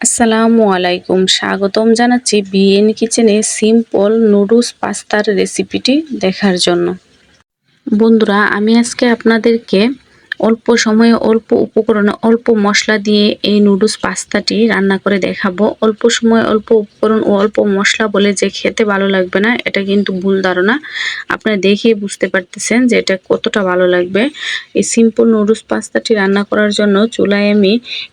আসসালামু আলাইকুম। স্বাগতম জানাচ্ছি বিএন কিচেনে সিম্পল নুডলস পাস্তার রেসিপিটি দেখার জন্য। বন্ধুরা, আমি আজকে আপনাদেরকে অল্প সময়ে অল্প উপকরণে অল্প মশলা দিয়ে এই নুডলস পাস্তাটি রান্না করে দেখাবো। অল্প সময়ে অল্প উপকরণ ও অল্প মশলা বলে যে খেতে ভালো লাগবে না, এটা কিন্তু ভুল ধারণা। আপনারা দেখিয়ে বুঝতে পারতেছেন যে এটা কতটা ভালো লাগবে। এই সিম্পল নুডলস পাস্তাটি রান্না করার জন্য চুলায় আমি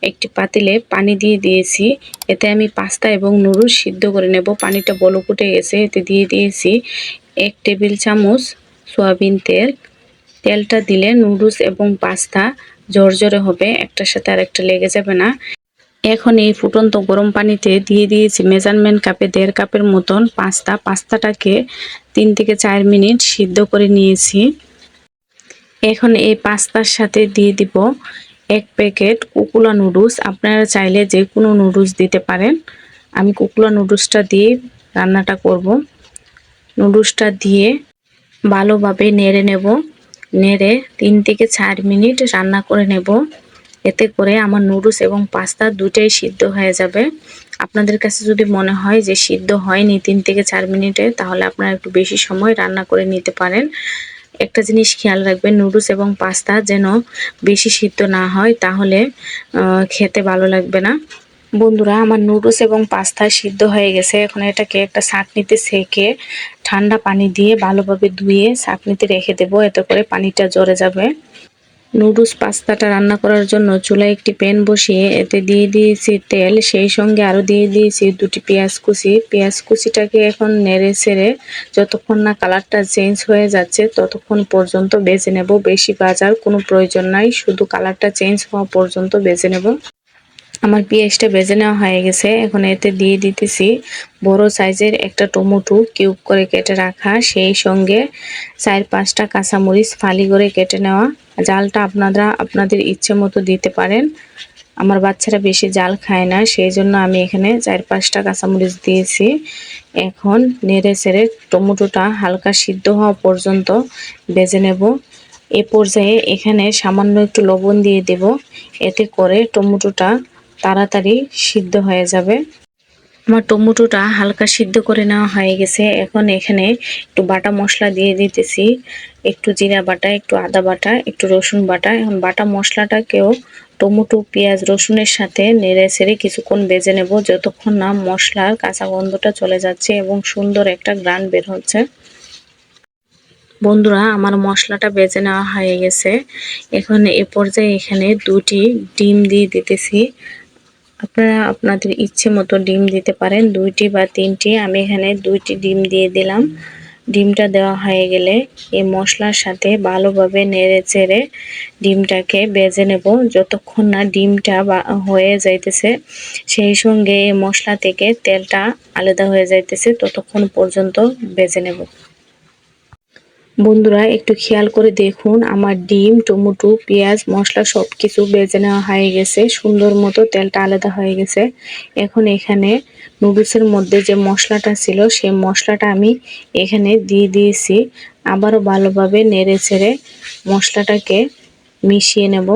একটি পাতিলে পানি দিয়ে দিয়েছি। এতে আমি পাস্তা এবং নুডলস সিদ্ধ করে নেব। পানিটা বলক উঠে গেছে, এতে দিয়ে দিয়েছি এক টেবিল চামচ সয়াবিন তেল তেলটা দিলে নুডলস এবং পাস্তা জর্জরে হবে, একটার সাথে আরেকটা লেগে যাবে না। এখন এই ফুটন্ত গরম পানিতে দিয়ে দিয়েছি মেজারমেন্ট কাপে দেড় কাপের মতন পাস্তা। পাস্তাটাকে তিন থেকে চার মিনিট সিদ্ধ করে নিয়েছি। এখন এই পাস্তার সাথে দিয়ে দিব এক প্যাকেট কুকুলা নুডলস। আপনারা চাইলে যে কোনো নুডলস দিতে পারেন। আমি কুকুলা নুডলসটা দিয়ে রান্নাটা করব। নুডলসটা দিয়ে ভালোভাবে নেড়ে নেব। নেড়ে তিন থেকে চার মিনিট রান্না করে নেব। এতে করে আমার নুডলস এবং পাস্তা দুটাই সিদ্ধ হয়ে যাবে। আপনাদের কাছে যদি মনে হয় যে সিদ্ধ হয়নি তিন থেকে চার মিনিটে, তাহলে আপনারা একটু বেশি সময় রান্না করে নিতে পারেন। একটা জিনিস খেয়াল রাখবেন, নুডলস এবং পাস্তা যেন বেশি সিদ্ধ না হয়, তাহলে খেতে ভালো লাগবে না। বন্ধুরা, আমার নুডলস এবং পাস্তা সিদ্ধ হয়ে গেছে। এখন এটাকে একটা ছাঁকনিতে সেকে ঠান্ডা পানি দিয়ে ভালোভাবে ধুয়ে ছাঁকনিতে রেখে দেবো। এতে করে পানিটা জড়ে যাবে। নুডলস পাস্তাটা রান্না করার জন্য চুলায় একটি প্যান বসিয়ে এতে দিয়ে দিয়েছি তেল। সেই সঙ্গে আরও দিয়ে দিয়েছি দুটি পেঁয়াজ কুচি। পেঁয়াজ কুচিটাকে এখন নেড়ে ছেড়ে যতক্ষণ না কালারটা চেঞ্জ হয়ে যাচ্ছে, ততক্ষণ পর্যন্ত বেজে নেব। বেশি বাজার কোনো প্রয়োজন নাই। শুধু কালারটা চেঞ্জ হওয়া পর্যন্ত বেজে নেব। আমার পেঁয়াজটা বেজে নেওয়া হয়ে গেছে। এখন এতে দিয়ে দিতেছি। বড় সাইজের একটা টমেটো কিউব করে কেটে রাখা। সেই সঙ্গে চার পাঁচটা কাঁচামরিচ ফালি করে কেটে নেওয়া। জালটা আপনারা আপনাদের ইচ্ছে মতো দিতে পারেন। আমার বাচ্চারা বেশি জাল খায় না সেই জন্য আমি এখানে চার পাঁচটা কাঁচামরিচ দিয়েছি। এখন নেড়ে সেড়ে টমেটোটা হালকা সিদ্ধ হওয়া পর্যন্ত বেজে নেব। এ পর্যায়ে এখানে সামান্য একটু লবণ দিয়ে দেব। এতে করে টমেটোটা তাড়াতাড়ি সিদ্ধ হয়ে যাবে। আমার টমেটোটা হালকা সিদ্ধ করে নেওয়া হয়ে গেছে। এখন এখানে একটু বাটা মশলা দিয়ে দিতেছি। একটু জিরা বাটা, একটু আদা বাটা, একটু রসুন বাটা। এখন বাটা মশলাটাকেও টমেটো, পেঁয়াজ, রসুনের সাথে নেড়ে ছেড়ে কিছুক্ষণ বেজে নেব। যতক্ষণ না মশলার কাঁচা গন্ধটা চলে যাচ্ছে এবং সুন্দর একটা গ্রান বের হচ্ছে। বন্ধুরা, আমার মশলাটা বেজে নেওয়া হয়ে গেছে। এখন এ পর্যায়ে এখানে দুটি ডিম দিয়ে দিতেছি। আপনারা আপনাদের ইচ্ছে মতো ডিম দিতে পারেন। দুইটি বা তিনটি। আমি এখানে দুইটি ডিম দিয়ে দিলাম। ডিমটা দেওয়া হয়ে গেলে এই মশলার সাথে ভালোভাবে নেড়ে চেড়ে ডিমটাকে বেজে নেব। যতক্ষণ না ডিমটা হয়ে যাইতেছে, সেই সঙ্গে এই মশলা থেকে তেলটা আলাদা হয়ে যাইতেছে, ততক্ষণ পর্যন্ত বেজে নেব। বন্ধুরা, একটু খেয়াল করে দেখুন, আমার ডিম, টমেটো, পেঁয়াজ, মশলা সব কিছু বেজে নেওয়া হয়ে গেছে। সুন্দর মতো তেলটা আলাদা হয়ে গেছে। এখন এখানে নুডলসের মধ্যে যে মশলাটা ছিল, সেই মশলাটা আমি এখানে দিয়ে দিয়েছি। আবারও ভালোভাবে নেড়ে ছেড়ে মশলাটাকে মিশিয়ে নেব।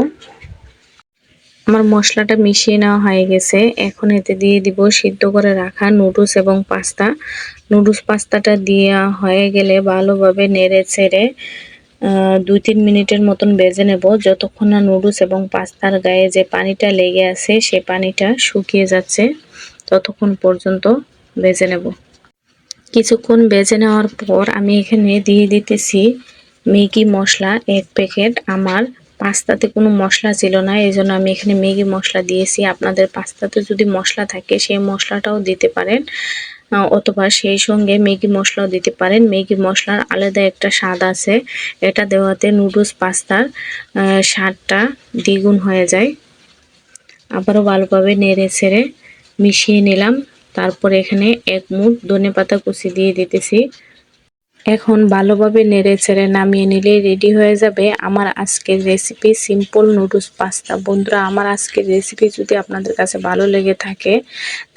আমার মশলাটা মিশিয়ে নেওয়া হয়ে গেছে। এখন এতে দিয়ে দিব সিদ্ধ করে রাখা নুডলস এবং পাস্তা। নুডলস পাস্তাটা দেওয়া হয়ে গেলে ভালোভাবে নেড়ে ছেড়ে দুই তিন মিনিটের মতন বেজে নেব। যতক্ষণ না নুডলস এবং পাস্তার গায়ে যে পানিটা লেগে আছে, সে পানিটা শুকিয়ে যাচ্ছে, ততক্ষণ পর্যন্ত বেজে নেব। কিছুক্ষণ বেজে নেওয়ার পর আমি এখানে দিয়ে দিতেছি ম্যাগি মশলা এক প্যাকেট আমার পাস্তাতে কোনো মশলা ছিল না এই জন্য আমি এখানে ম্যাগি মশলা দিয়েছি। আপনাদের পাস্তাতে যদি মশলা থাকে, সেই মশলাটাও দিতে পারেন অথবা সেই সঙ্গে ম্যাগি মশলাও দিতে পারেন। ম্যাগি মশলার আলাদা একটা স্বাদ আছে, এটা দেওয়াতে নুডলস পাস্তার স্বাদটা দ্বিগুণ হয়ে যায়। আবারও ভালোভাবে নেড়ে ছেড়ে মিশিয়ে নিলাম। তারপর এখানে এক মুঠ ধনে পাতা কুচি দিয়ে দিতেছি। এখন ভালোভাবে নেড়ে চেড়ে নামিয়ে নিলেই রেডি হয়ে যাবে আমার আজকের রেসিপি সিম্পল নুডলস পাস্তা বন্ধুরা, আমার আজকের রেসিপি যদি আপনাদের কাছে ভালো লেগে থাকে,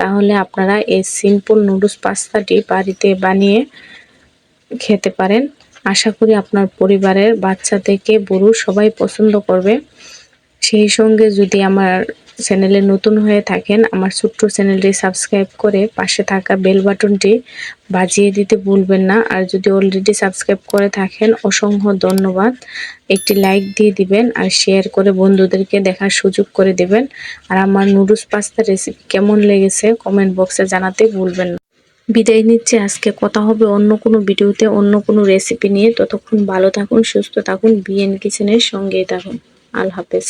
তাহলে আপনারা এই সিম্পল নুডলস পাস্তাটি বাড়িতে বানিয়ে খেতে পারেন। আশা করি আপনার পরিবারের বাচ্চা থেকে বুড়ো সবাই পছন্দ করবে। সেই সঙ্গে যদি আমার চ্যানেলে নতুন হয়ে থাকেন, আমার ছোট্ট চ্যানেলটি সাবস্ক্রাইব করে পাশে থাকা বেল বাটনটি বাজিয়ে দিতে ভুলবেন না। আর যদি অলরেডি সাবস্ক্রাইব করে থাকেন, অসংখ্য ধন্যবাদ। একটি লাইক দিয়ে দিবেন আর শেয়ার করে বন্ধুদেরকে দেখার সুযোগ করে দেবেন। আর আমার নুডলস পাস্তা রেসিপি কেমন লেগেছে কমেন্ট বক্সে জানাতে ভুলবেন না। বিদায় নিচ্ছে। আজকে কথা হবে অন্য কোনো ভিডিওতে, অন্য কোনো রেসিপি নিয়ে। ততক্ষণ ভালো থাকুন, সুস্থ থাকুন বিএন কিচেনের সঙ্গেই থাকুন। আল্লাহ হাফেজ।